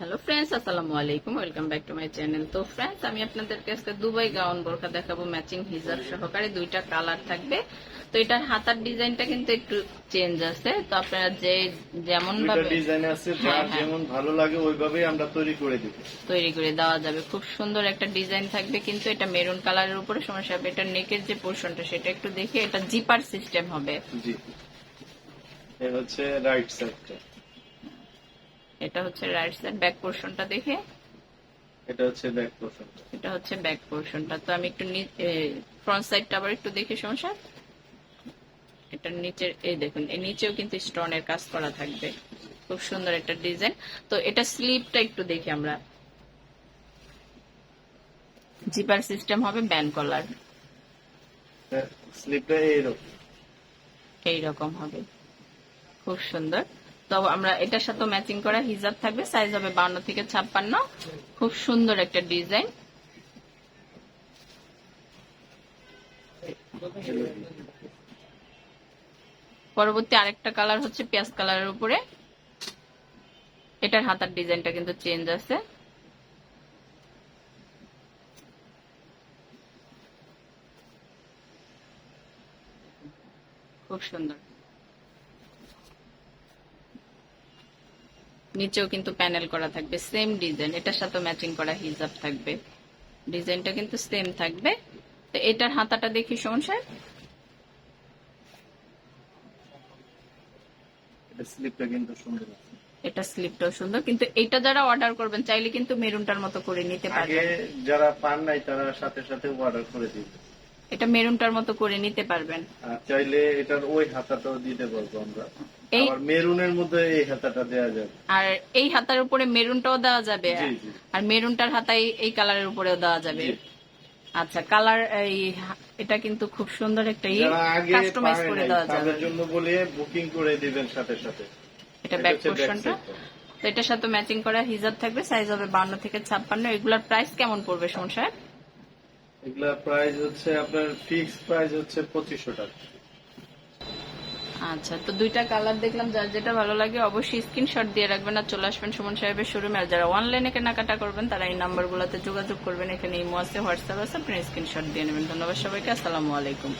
Hello friends আসসালামু আলাইকুম welcome back to my channel তো ফ্রেন্ডস আমি আপনাদেরকে আজকে দুবাই গাউন বোরকা দেখাবো ম্যাচিং হিজাব সহকারে। দুইটা কালার থাকবে। তো এটার হাতার ডিজাইনটা কিন্তু একটু চেঞ্জ আছে। তো আপনারা যে যেমন ভাবে ডিজাইন আছে হ্যাঁ, যার হ্যাঁ। যেমন ভালো লাগে ওইভাবেই আমরা তৈরি করে দিব। তৈরি করে দেওয়া যাবে। খুব সুন্দর একটা ডিজাইন থাকবে কিন্তু এটা মেরুন কালারের উপরে। সমস্যা হবে এটা নেকের যে পোর্শনটা সেটা একটু দেখে এটা জিপার সিস্টেম হবে। জি। এ হচ্ছে রাইট সাইডটা এটা হচ্ছে রাইট সাইড ব্যাক পোর্শনটা দেখে। এটা হচ্ছে ব্যাক পোর্শন এটা হচ্ছে ব্যাক পোর্শনটা তো আমি একটু ফ্রন্ট সাইডটা আবার একটু দেখে সমস্যা? এটার নিচের এই দেখুন এই নিচেও কিন্তু স্টোনের কাজ করা থাকবে। খুব সুন্দর একটা ডিজাইন তো এটা স্লিপটা একটু দেখি আমরা। জিপার সিস্টেম হবে ব্যান কলার স্লিপটা এইরকম। এইরকম হবে। খুব সুন্দর। তো আমরা এটার সাথে ম্যাচিং করা হিজাব থাকবে সাইজ হবে বান্ন থেকে ছাপ্পান্ন। খুব সুন্দর একটা ডিজাইন পরবর্তী আরেকটা কালার হচ্ছে পেঁয়াজ কালারের উপরে। এটার হাতার ডিজাইনটা কিন্তু চেঞ্জ আছে। খুব সুন্দর। নিচেও কিন্তু প্যানেল করা থাকবে সেম ডিজাইন এটার সাথে ম্যাচিং করা হিজাব থাকবে। ডিজাইনটা কিন্তু সেম থাকবে। তো এটার হাতাটা দেখি সুমন সাহেব। এটা স্লিপটাও সুন্দর কিন্তু এটা যারা অর্ডার করবেন চাইলে কিন্তু মেরুনটার মতো করে নিতে পারবেন। যারা পান নাই তারা সাথে সাথে অর্ডার করে দিবে। এটা মেরুনটার মতো করে নিতে পারবেন। চাইলে এটার ওই হাতাটাও দিতে পারব আমরা। এই- মেরুনের মধ্যে এই হাতাটা যাবে। আর এই হাতার উপরে মেরুনটাও দেওয়া যাবে। আর মেরুনটার হাতায় এই কালারের উপরেও দেওয়া যাবে। আচ্ছা কালার এই এটা কিন্তু খুব সুন্দর একটা আগে কাস্টমাইজ করে দেওয়া যাবে। তাদের জন্য বলে বুকিং করে দিবেন সাথে সাথে। এটা ব্যাক পোর্শনটা। তো এটার সাথে ম্যাচিং করা হিজাব থাকবে সাইজ হবে বান্ন থেকে ছাপ্পান্ন। এগুলোর প্রাইস কেমন পড়বে সোমন সাহেব? এগুলা প্রাইস হচ্ছে আপনার ফিক্স প্রাইস হচ্ছে পঁচিশশো টাকা। আচ্ছা তো দুইটা কালার দেখলাম, যার যেটা ভালো লাগে অবশ্যই স্ক্রিনশট দিয়ে রাখবেন আর চলে আসবেন সুমন সাহেবের শোরুমে আর যারা অনলাইনে কেনাকাটা করবেন, তারা এই নাম্বারগুলোতে যোগাযোগ করবেন, এখানে ইমো আছে, হোয়াটসঅ্যাপ আছে, আপনি স্ক্রিনশট দিয়ে নেবেন। ধন্যবাদ সবাইকে, আসসালামু আলাইকুম।